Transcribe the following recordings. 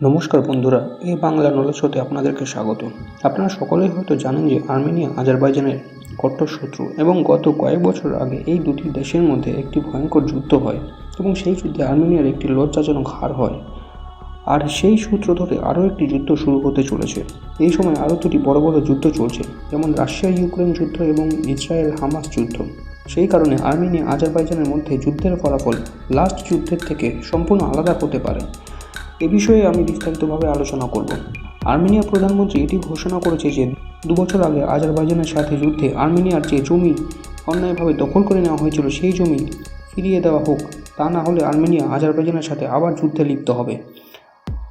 নমস্কার বন্ধুরা, এই বাংলা নলেজ শোতে আপনাদেরকে স্বাগত। আপনারা সকলেই হয়তো জানেন যে আর্মেনিয়া, আজারবাইজানের কট্টর শত্রু এবং গত কয়েক বছর আগে এই দুটি দেশের মধ্যে একটি ভয়ঙ্কর যুদ্ধ হয় এবং সেই যুদ্ধে আর্মেনিয়ার একটি লজ্জাজনক হার হয়। আর সেই সূত্র ধরে আরও একটি যুদ্ধ শুরু হতে চলেছে। এই সময় আরও দুটি বড় বড় যুদ্ধ চলছে, যেমন রাশিয়া ইউক্রেন যুদ্ধ এবং ইসরায়েল হামাস যুদ্ধ। সেই কারণে আর্মেনিয়া আজারবাইজানের মধ্যে যুদ্ধের ফলাফল লাস্ট যুদ্ধের থেকে সম্পূর্ণ আলাদা হতে পারে। এ বিষয়ে আমি বিস্তারিতভাবে আলোচনা করব। আর্মেনিয়ার প্রধানমন্ত্রী এটি ঘোষণা করেছে যে, দু বছর আগে আজারবাইজানের সাথে যুদ্ধে আর্মেনিয়ার যে জমি অন্যায়ভাবে দখল করে নেওয়া হয়েছিল, সেই জমি ফিরিয়ে দেওয়া হোক, তা না হলে আর্মেনিয়া আজারবাইজানের সাথে আবার যুদ্ধে লিপ্ত হবে।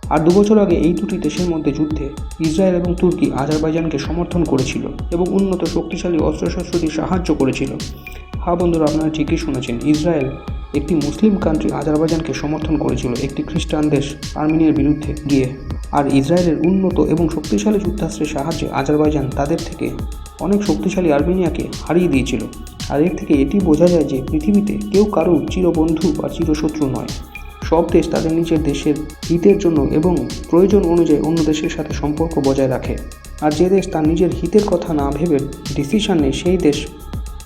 আর দু বছর আগে এই দুটি দেশের মধ্যে যুদ্ধে ইসরায়েল এবং তুর্কি আজারবাইজানকে সমর্থন করেছিল এবং উন্নত শক্তিশালী অস্ত্রশস্ত্র দিয়ে সাহায্য করেছিল। হা বন্ধুরা, আপনারা ঠিকই শুনেছেন, ইসরায়েল একটি মুসলিম কান্ট্রি আজারবাইজানকে সমর্থন করেছিল একটি খ্রিস্টান দেশ আর্মেনিয়ার বিরুদ্ধে গিয়ে। আর ইসরায়েলের উন্নত এবং শক্তিশালী যুদ্ধাস্ত্রের সাহায্যে আজারবাইজান তাদের থেকে অনেক শক্তিশালী আর্মেনিয়াকে হারিয়ে দিয়েছিল। আর এর থেকে এটি বোঝা যায় যে পৃথিবীতে কেউ কারোর চিরবন্ধু বা চিরশত্রু নয়। সব দেশ তাদের নিজের দেশের হিতের জন্য এবং প্রয়োজন অনুযায়ী অন্য দেশের সাথে সম্পর্ক বজায় রাখে। আর যে দেশ তার নিজের হিতের কথা না ভেবে ডিসিশন নেয়, সেই দেশ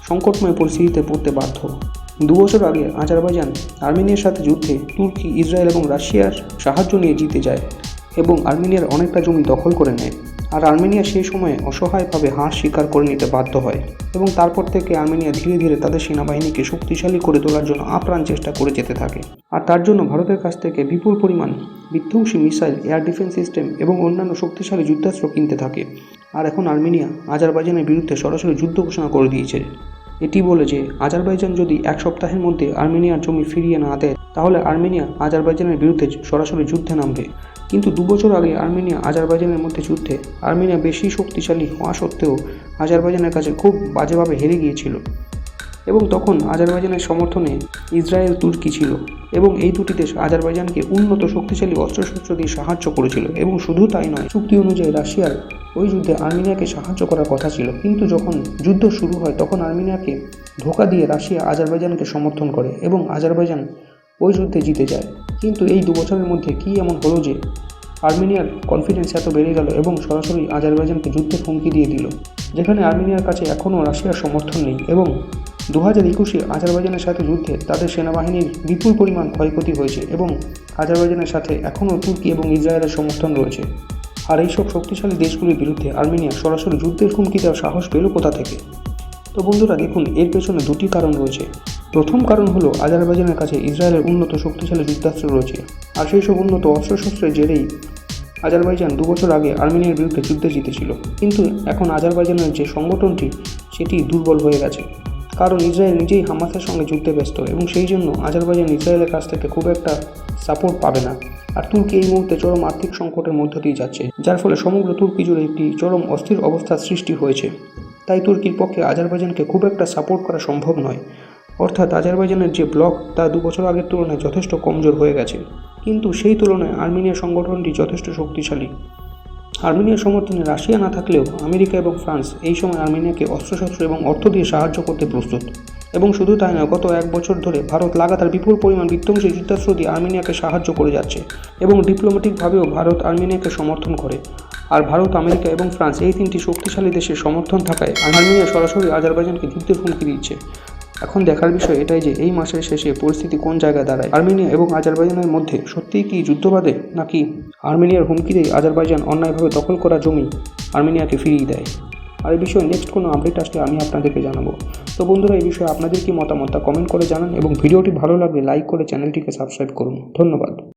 সংকটময় পরিস্থিতিতে পড়তে বাধ্য। দু বছর আগে আজারবাইজান আর্মেনিয়ার সাথে যুদ্ধে তুর্কি, ইসরায়েল এবং রাশিয়ার সাহায্য নিয়ে জিতে যায় এবং আর্মেনিয়ার অনেকটা জমি দখল করে নেয়। আর আর্মেনিয়া সেই সময়ে অসহায়ভাবে হার স্বীকার করে নিতে বাধ্য হয় এবং তারপর থেকে আর্মেনিয়া ধীরে ধীরে তাদের সেনাবাহিনীকে শক্তিশালী করে তোলার জন্য আপ্রাণ চেষ্টা করে যেতে থাকে। আর তার জন্য ভারতের কাছ থেকে বিপুল পরিমাণ বিধ্বংসী মিসাইল, এয়ার ডিফেন্স সিস্টেম এবং অন্যান্য শক্তিশালী যুদ্ধাস্ত্র কিনতে থাকে। আর এখন আর্মেনিয়া আজারবাইজানের বিরুদ্ধে সরাসরি যুদ্ধ ঘোষণা করে দিয়েছে। এটি বলে যে, আজারবাইজান যদি এক সপ্তাহের মধ্যে আর্মেনিয়ার জমি ফিরিয়ে না দেয়, তাহলে আর্মেনিয়া আজারবাইজানের বিরুদ্ধে সরাসরি যুদ্ধে নামবে। কিন্তু দু বছর আগে আর্মেনিয়া আজারবাইজানের মধ্যে যুদ্ধে আর্মেনিয়া বেশি শক্তিশালী হওয়া সত্ত্বেও আজারবাইজানের কাছে খুব বাজেভাবে হেরে গিয়েছিল। এবং তখন আজারবাইজানের সমর্থনে ইসরায়েল তুর্কি ছিল এবং এই দুটি দেশ আজারবাইজানকে উন্নত শক্তিশালী অস্ত্রশস্ত্র দিয়ে সাহায্য করেছিল এবং শুধু তাই নয়, চুক্তি অনুযায়ী রাশিয়ার ওই যুদ্ধে আর্মেনিয়াকে সাহায্য করার কথা ছিল। কিন্তু যখন যুদ্ধ শুরু হয়, তখন আর্মেনিয়াকে ধোকা দিয়ে রাশিয়া আজারবাইজানকে সমর্থন করে এবং আজারবাইজান ওই যুদ্ধে জিতে যায়। কিন্তু এই দু বছরের মধ্যে কী এমন হলো যে আর্মেনিয়ার কনফিডেন্স এত বেড়ে গেল এবং সরাসরি আজারবাইজানকে যুদ্ধের হুমকি দিয়ে দিল, যেখানে আর্মেনিয়ার কাছে এখনও রাশিয়ার সমর্থন নেই এবং দু হাজার একুশে আজারবাইজানের সাথে যুদ্ধে তাদের সেনাবাহিনীর বিপুল পরিমাণ ক্ষয়ক্ষতি হয়েছে এবং আজারবাইজানের সাথে এখনও তুর্কি এবং ইসরায়েলের সমর্থন রয়েছে। আর এইসব শক্তিশালী দেশগুলির বিরুদ্ধে আর্মেনিয়া সরাসরি যুদ্ধের হুমকি দেওয়ার সাহস পেল কোথা থেকে? তো বন্ধুরা, দেখুন, এর পেছনে দুটি কারণ রয়েছে। প্রথম কারণ হলো, আজারবাইজানের কাছে ইসরায়েলের উন্নত শক্তিশালী যুদ্ধাস্ত্র রয়েছে। আর সেই সব উন্নত অস্ত্রশস্ত্রের জেরেই আজারবাইজান দু বছর আগে আর্মেনিয়ার বিরুদ্ধে যুদ্ধে জিতেছিল। কিন্তু এখন আজারবাইজানের যে সংগঠনটি, সেটি দুর্বল হয়ে গেছে। কারণ ইসরায়েল নিজেই হামাসের সঙ্গে যুদ্ধে ব্যস্ত এবং সেই জন্য আজারবাইজান ইসরায়েলের কাছ থেকে খুব একটা সাপোর্ট পাবে না। আর তুর্কি এই মুহূর্তে চরম আর্থিক সংকটের মধ্য দিয়ে যাচ্ছে, যার ফলে সমগ্র তুর্কি জুড়ে একটি চরম অস্থির অবস্থার সৃষ্টি হয়েছে। তাই তুর্কির পক্ষে আজারবাইজানকে খুব একটা সাপোর্ট করা সম্ভব নয়। অর্থাৎ আজারবাইজানের যে ব্লক তা দু বছর আগের তুলনায় যথেষ্ট কমজোর হয়ে গেছে। কিন্তু সেই তুলনায় আর্মেনিয়া সংগঠনটি যথেষ্ট শক্তিশালী। আর্মেনিয়ার সমর্থনে রাশিয়া না থাকলেও আমেরিকা এবং ফ্রান্স এই সময় আর্মেনিয়াকে অস্ত্রশস্ত্র এবং অর্থ দিয়ে সাহায্য করতে প্রস্তুত। এবং শুধু তাই নয়, গত এক বছর ধরে ভারত লাগাতার বিপুল পরিমাণ বিধ্বংসী যুদ্ধাস্ত্র দিয়ে আর্মেনিয়াকে সাহায্য করে যাচ্ছে এবং ডিপ্লোম্যাটিকভাবেও ভারত আর্মেনিয়াকে সমর্থন করে। আর ভারত, আমেরিকা এবং ফ্রান্স এই তিনটি শক্তিশালী দেশের সমর্থন থাকায় আর্মেনিয়া সরাসরি আজারবাইজানকে যুদ্ধের হুমকি দিচ্ছে। এখন দেখার বিষয় এটাই যে এই মাসের শেষে পরিস্থিতি কোন জায়গায় দাঁড়ায়? আর্মেনিয়া এবং আজারবাইজানের মধ্যে সত্যিই কি যুদ্ধ বাদে নাকি আর্মেনিয়ার হুমকিতেই আজারবাইজান অন্যায়ভাবে দখল করা জমি আর্মেনিয়াকে ফিরিয়ে দেয়? আর এই বিষয়ে নেক্সট কোনো আপডেট আসলে আমি আপনাদেরকে জানাব। তো বন্ধুরা, এই বিষয়ে আপনাদের কি মতামত তা কমেন্ট করে জানান এবং ভিডিওটি ভালো লাগলে লাইক করে চ্যানেলটিকে সাবস্ক্রাইব করুন। ধন্যবাদ।